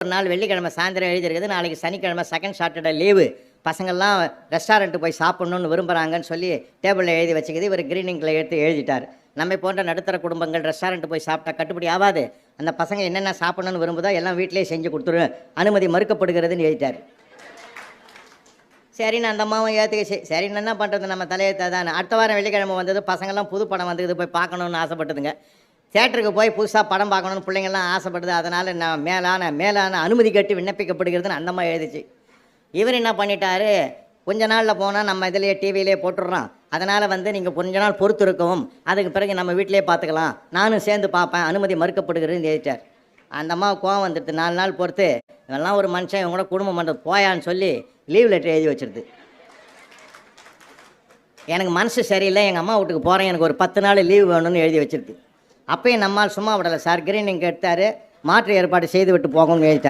ஒரு நாள் வெள்ளிக்கிழமை சாயந்தரம் எழுதியிருக்குது நாளைக்கு சனிக்கிழமை செகண்ட் சாட்டர்டே லீவு பசங்கள்லாம் ரெஸ்டாரண்ட்டு போய் சாப்பிட்ணுன்னு விரும்புகிறாங்கன்னு சொல்லி டேபிளில் எழுதி வச்சுக்கிது இவர் க்ரீனிங்கில் எடுத்து எழுதிட்டார். நம்மை போன்ற நடுத்தர குடும்பங்கள் ரெஸ்டாரண்ட் போய் சாப்பிட்டா கட்டுப்படி ஆகாது. அந்த பசங்க என்னென்ன சாப்பிடணும்னு விரும்புதோ எல்லாம் வீட்டிலேயே செஞ்சு கொடுத்துரு அனுமதி மறுக்கப்படுகிறதுன்னு எழுதிட்டார். சரின்னு அந்த அம்மாவும் ஏற்றுக்க சரி என்ன பண்ணுறது நம்ம தலையத்தை தான். அடுத்த வாரம் வெள்ளிக்கிழமை வந்தது பசங்கள்லாம் புது படம் வந்தது போய் பார்க்கணுன்னு ஆசைப்பட்டதுங்க. தேட்டருக்கு போய் புதுசாக படம் பார்க்கணுன்னு பிள்ளைங்கள்லாம் ஆசைப்படுது. அதனால் நான் மேலான மேலான அனுமதி கேட்டு விண்ணப்பிக்கப்படுகிறதுன்னு அந்த எழுதிச்சு. இவர் என்ன பண்ணிட்டாரு? கொஞ்ச நாளில் போனால் நம்ம இதிலேயே டிவியிலே போட்டுடுறோம் அதனால் வந்து நீங்கள் கொஞ்ச நாள் பொறுத்து இருக்கவும் அதுக்கு பிறகு நம்ம வீட்டிலே பார்த்துக்கலாம் நானும் சேர்ந்து பார்ப்பேன் அனுமதி மறுக்கப்படுகிறதுன்னு எழுதிட்டார். அந்த அம்மா கோவம் வந்துடுது. நாலு நாள் பொறுத்து இதெல்லாம் ஒரு மனுஷன் இவங்க கூட குடும்பம் பண்ணுறது போயான்னு சொல்லி லீவ் லெட்டர் எழுதி வச்சிருது. எனக்கு மனசு சரியில்லை. எங்கள் அம்மா வீட்டுக்கு போகிறேன் எனக்கு ஒரு பத்து நாள் லீவ் வேணும்னு எழுதி வச்சிருக்கு. அப்பயும் நம்மால் சும்மா விடலை சார். கிரீனிங் எடுத்தார். மாற்று ஏற்பாடு செய்து விட்டு போகணும்னு எழுதிட்டார்.